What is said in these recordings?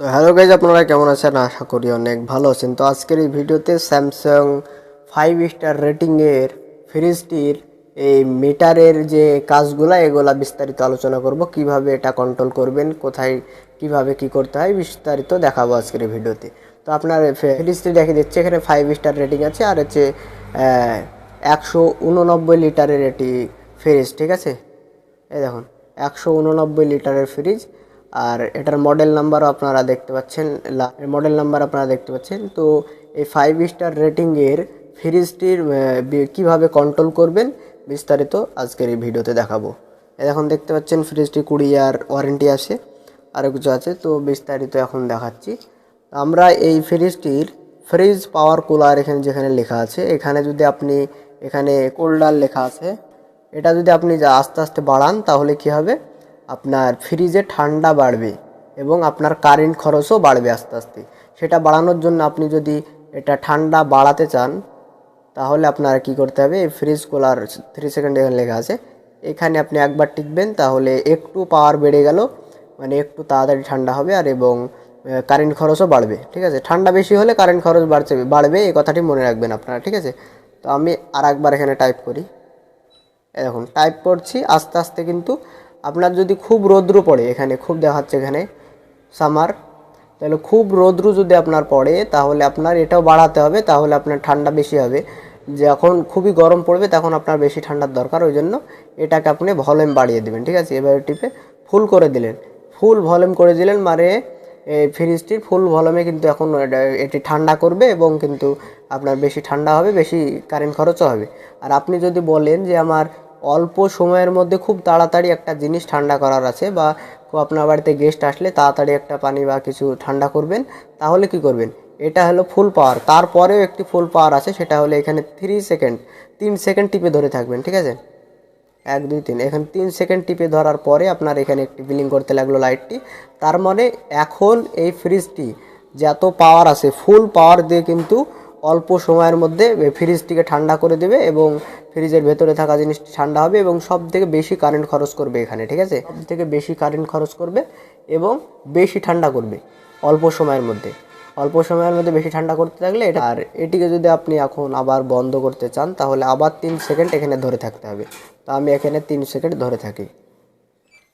তো hello guys আপনারা কেমন আছেন? আশা করি অনেক ভালো আছেন। তো আজকের এই ভিডিওতে স্যামসাং ফাইভ স্টার রেটিংয়ের ফ্রিজটির এই মিটারের যে কাজগুলো, এগুলা বিস্তারিত আলোচনা করব। কীভাবে এটা কন্ট্রোল করবেন, কোথায়, কীভাবে কি করতে হয়, বিস্তারিত দেখাবো আজকের এই ভিডিওতে। তো আপনার ফ্রিজটি দেখে দিচ্ছে, এখানে ফাইভ স্টার রেটিং আছে, আর হচ্ছে একশো উননব্বই লিটারের এটি ফ্রিজ ঠিক আছে? এই দেখুন, একশো উননব্বই লিটারের ফ্রিজ আর এটার মডেল নাম্বারও আপনারা দেখতে পাচ্ছেন মডেল নাম্বার আপনারা দেখতে পাচ্ছেন। তো এই ফাইভ স্টার রেটিংয়ের ফ্রিজটির কীভাবে কন্ট্রোল করবেন বিস্তারিত আজকের এই ভিডিওতে দেখাবো। এখন দেখতে পাচ্ছেন ফ্রিজটি কুড়ি ইয়ার ওয়ারেন্টি আছে আরও কিছু আছে, তো বিস্তারিত এখন দেখাচ্ছি। আমরা এই ফ্রিজটির ফ্রিজ পাওয়ার কুলার এখানে যেখানে লেখা আছে, এখানে যদি আপনি, এখানে কোল্ডার লেখা আছে, এটা যদি আপনি আস্তে আস্তে বাড়ান তাহলে কি হবে? আপনার ফ্রিজে ঠান্ডা বাড়বে এবং আপনার কারেন্ট খরচও বাড়বে আস্তে আস্তে। সেটা বাড়ানোর জন্য আপনি যদি এটা ঠান্ডা বাড়াতে চান, তাহলে আপনার কি করতে হবে? এই ফ্রিজ কুলার থ্রি সেকেন্ড এখানে লেখা আছে। এখানে আপনি একবার টিকবেন, তাহলে একটু পাওয়ার বেড়ে গেল মানে একটু তাড়াতাড়ি ঠান্ডা হবে আর এবং কারেন্ট খরচও বাড়বে, ঠিক আছে? ঠান্ডা বেশি হলে কারেন্ট খরচ বাড়ছে, বাড়বে, এই কথাটি মনে রাখবেন আপনারা, ঠিক আছে? তো আমি আর একবার এখানে টাইপ করি। দেখুন টাইপ করছি, আস্তে আস্তে কিন্তু আপনার যদি খুব রৌদ্র পড়ে এখানে, খুব দেখাচ্ছে এখানে সামার তাহলে খুব রৌদ্র যদি আপনার পড়ে, তাহলে আপনার এটাও বাড়াতে হবে, তাহলে আপনার ঠান্ডা বেশি হবে। যখন খুবই গরম পড়বে, তখন আপনার বেশি ঠান্ডার দরকার, ওই জন্য এটাকে আপনি ভলিউম বাড়িয়ে দেবেন, ঠিক আছে? এবারে টিপে ফুল করে দিলেন। ফুল ভলিউম করে দিলেন মানে এই ফ্রিজটির ফুল ভলিউমে কিন্তু এখন এটা- এটি ঠান্ডা করবে এবং কিন্তু আপনার বেশি ঠান্ডা হবে, বেশি কারেন্ট খরচও হবে। আর আপনি যদি বলেন যে আমার অল্প সময়ের মধ্যে খুব তাড়াতাড়ি একটা জিনিস ঠান্ডা করার আছে বা আপনার বাড়িতে গেস্ট আসলে তাড়াতাড়ি একটা পানি বা কিছু ঠান্ডা করবেন, তাহলে কি করবেন? এটা হলো ফুল পাওয়ার তারপরেও একটি ফুল পাওয়ার আছে, সেটা হলো এখানে থ্রি সেকেন্ড তিন সেকেন্ড টিপে ধরে থাকবেন, ঠিক আছে? এক, দুই, তিন, এখানে তিন সেকেন্ড টিপে ধরার পরে আপনার এখানে একটি বিলিং করতে লাগল লাইটটি তার মানে এখন এই ফ্রিজটি যত পাওয়ার আছে ফুল পাওয়ার দিয়ে কিন্তু অল্প সময়ের মধ্যে ফ্রিজটিকে ঠান্ডা করে দেবে এবং ফ্রিজের ভেতরে থাকা জিনিসটি ঠান্ডা হবে এবং সব থেকে বেশি কারেন্ট খরচ করবে এখানে, ঠিক আছে? সব থেকে বেশি কারেন্ট খরচ করবে এবং বেশি ঠান্ডা করবে অল্প সময়ের মধ্যে। অল্প সময়ের মধ্যে বেশি ঠান্ডা করতে থাকলে এটা আর এটিকে যদি আপনি এখন আবার বন্ধ করতে চান, তাহলে আবার তিন সেকেন্ড এখানে ধরে থাকতে হবে। তো আমি এখানে তিন সেকেন্ড ধরে থাকি।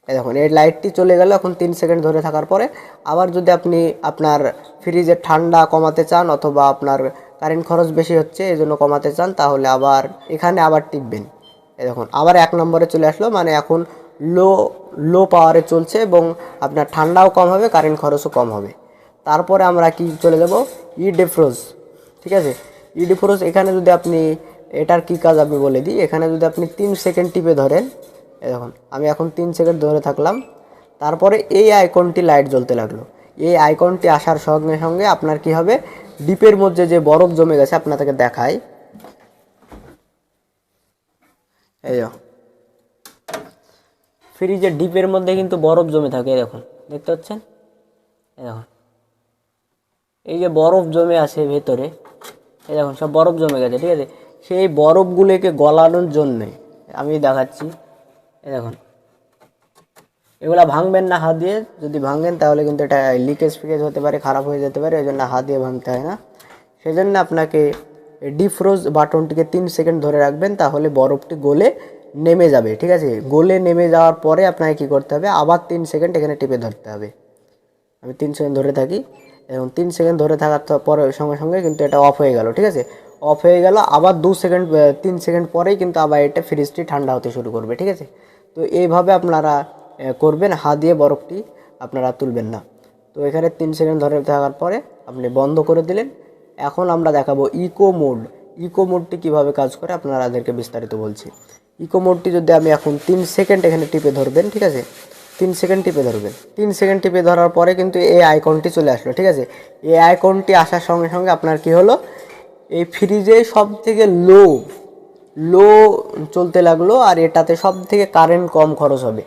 দেখুন, এই লাইটটি চলে গেল, এখন তিন সেকেন্ড ধরে থাকার পরে আবার যদি আপনি আপনার ফ্রিজের ঠান্ডা কমাতে চান অথবা আপনার কারেন্ট খরচ বেশি হচ্ছে, এই জন্য কমাতে চান, তাহলে আবার এখানে আবার টিপবেন এই দেখুন, আবার এক নম্বরে চলে আসলো মানে এখন লো লো পাওয়ারে চলছে এবং আপনার ঠান্ডাও কম হবে, কারেন্ট খরচও কম হবে। তারপরে আমরা কি চলে যাব? ই ডেফ্রোজ ঠিক আছে? ই ডেফ্রোজ এখানে যদি আপনি, এটার কি কাজ আমি বলে দিই, এখানে যদি আপনি তিন সেকেন্ড টিপে ধরেন দেখুন, আমি এখন তিন সেকেন্ড ধরে থাকলাম, তারপরে এই আইকনটি লাইট জ্বলতে লাগল। এই আইকনটি আসার সঙ্গে সঙ্গে আপনার কি হবে? ডিপের মধ্যে যে বরফ জমে গেছে, আপনাদেরকে দেখাই। এই ফ্রিজের ডিপের মধ্যে কিন্তু বরফ জমে থাকে দেখুন। দেখতে পাচ্ছেন? দেখুন। এই যে বরফ জমে আছে ভেতরে, এই দেখুন, সব বরফ জমে গেছে, ঠিক আছে? সেই বরফগুলোকে গলানোর জন্যে আমি দেখাচ্ছি, এই দেখুন। এগুলা ভাঙবেন না, হাত দিয়ে। যদি ভাঙেন, তাহলে কিন্তু এটা লিকেজ ফিকেজ হতে পারে, খারাপ হয়ে যেতে পারে ওই জন্য হাত দিয়ে ভাঙতে হয় না। সেই জন্য আপনাকে ডিফ্রোজ বাটনটিকে তিন সেকেন্ড ধরে রাখবেন, তাহলে বরফটি গলে নেমে যাবে, ঠিক আছে? গলে নেমে যাওয়ার পরে আপনাকে কী করতে হবে? আবার তিন সেকেন্ড এখানে টিপে ধরতে হবে। আমি তিন সেকেন্ড ধরে থাকি, এবং তিন সেকেন্ড ধরে থাকার পরে সঙ্গে সঙ্গে কিন্তু এটা অফ হয়ে গেল, ঠিক আছে? অফ হয়ে গেল, আবার দু সেকেন্ড, তিন সেকেন্ড পরেই কিন্তু আবার এটা ফ্রিজটি ঠান্ডা হতে শুরু করবে, ঠিক আছে? তো এইভাবে আপনারা করবেন, হাত দিয়ে বরফটি আপনারা তুলবেন না। তো এখানে তিন সেকেন্ড ধরে থাকার পরে আপনি বন্ধ করে দিলেন। এখন আমরা দেখাবো ইকো মোড ইকো মোডটি কীভাবে কাজ করে আপনারা আপনারাদেরকে বিস্তারিত বলছি। ইকো মোডটি যদি আমি এখন তিন সেকেন্ড এখানে টিপে ধরবেন, ঠিক আছে? তিন সেকেন্ড টিপে ধরবেন। তিন সেকেন্ড টিপে ধরার পরে কিন্তু এই আইকনটি চলে আসলো, ঠিক আছে? এই আইকনটি আসার সঙ্গে সঙ্গে আপনার কি হলো? এই ফ্রিজে সব থেকে লো লো চলতে লাগল আর এটাতে সব থেকে কারেন্ট কম খরচ হবে।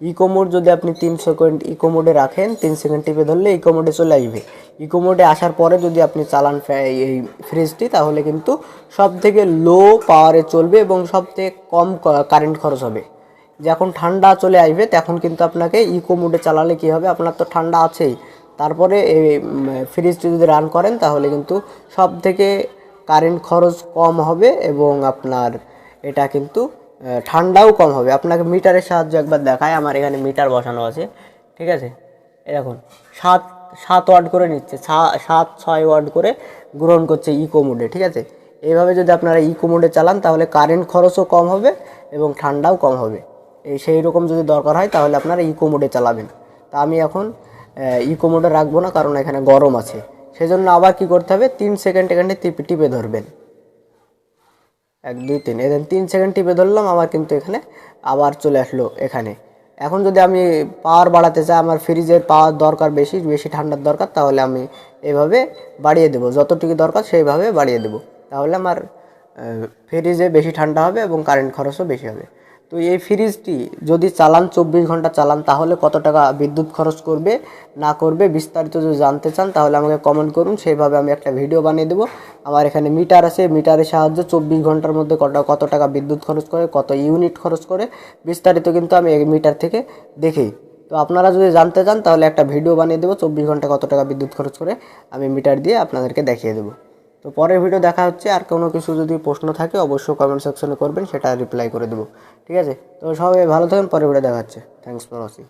ইকো মোড যদি আপনি তিন সেকেন্ড ইকো মোডে রাখেন, তিন সেকেন্ড টিপে ধরলে ইকো মোডে চলে আসবে। ইকো মোডে আসার পরে যদি আপনি চালান এই ফ্রিজটি, তাহলে কিন্তু সব থেকে লো পাওয়ারে চলবে এবং সব থেকে কম কারেন্ট খরচ হবে। যখন ঠান্ডা চলে আসবে, তখন কিন্তু আপনাকে ইকো মোডে চালালে কি হবে? আপনার তো ঠান্ডা আছেই। তারপরে এই ফ্রিজটি যদি রান করেন, তাহলে কিন্তু সব থেকে কারেন্ট খরচ কম হবে এবং আপনার এটা কিন্তু ঠান্ডাও কম হবে। আপনাকে মিটারের সাহায্যে একবার দেখায় আমার এখানে মিটার বসানো আছে, ঠিক আছে? দেখুন, সাত সাত ওয়াট করে নিচ্ছে সাত, ছয় ওয়াট করে গ্রহণ করছে ইকো মোডে ঠিক আছে? এইভাবে যদি আপনারা ইকো মোডে চালান, তাহলে কারেন্ট খরচও কম হবে এবং ঠান্ডাও কম হবে। এই সেই রকম যদি দরকার হয়, তাহলে আপনারা ইকো মোডে চালাবেন। তা আমি এখন ইকো মোডে রাখব না, কারণ এখানে গরম আছে। সেজন্য আবার কি করতে হবে, তিন সেকেন্ড এখানে টিপে টিপে ধরবেন। এক, দুই, তিন। এখানে তিন সেকেন্ড টিপে ধরলাম, আমার কিন্তু এখানে আবার চলে আসলো এখানে। এখন যদি আমি পাওয়ার বাড়াতে চাই, আমার ফ্রিজের পাওয়ার দরকার বেশি বেশি ঠান্ডার দরকার, তাহলে আমি এভাবে বাড়িয়ে দেবো। যতটুকু দরকার সেইভাবে বাড়িয়ে দেবো। তাহলে আমার ফ্রিজে বেশি ঠান্ডা হবে এবং কারেন্ট খরচও বেশি হবে। তো এই ফ্রিজটি যদি চালান, চব্বিশ ঘণ্টা চালান, তাহলে কত টাকা বিদ্যুৎ খরচ করবে, না করবে, বিস্তারিত যদি জানতে চান, তাহলে আমাকে কমেন্ট করুন, সেইভাবে আমি একটা ভিডিও বানিয়ে দেবো। আমার এখানে মিটার আছে মিটারের সাহায্যে চব্বিশ ঘণ্টার মধ্যে কত কত টাকা বিদ্যুৎ খরচ করে, কত ইউনিট খরচ করে, বিস্তারিত কিন্তু আমি এই মিটার থেকে দেখি। তো আপনারা যদি জানতে চান, তাহলে একটা ভিডিও বানিয়ে দেবো, চব্বিশ ঘণ্টা কত টাকা বিদ্যুৎ খরচ করে আমি মিটার দিয়ে আপনাদেরকে দেখিয়ে দেবো। তো পরের ভিডিও দেখা হচ্ছে। আর কোনো কিছু যদি প্রশ্ন থাকে, অবশ্যই কমেন্ট সেকশনে করবেন, সেটা রিপ্লাই করে দেবো। ঠিক আছে? তো সবাই ভালো থাকেন, পরের ভিডিও দেখা হচ্ছে। Thanks for watching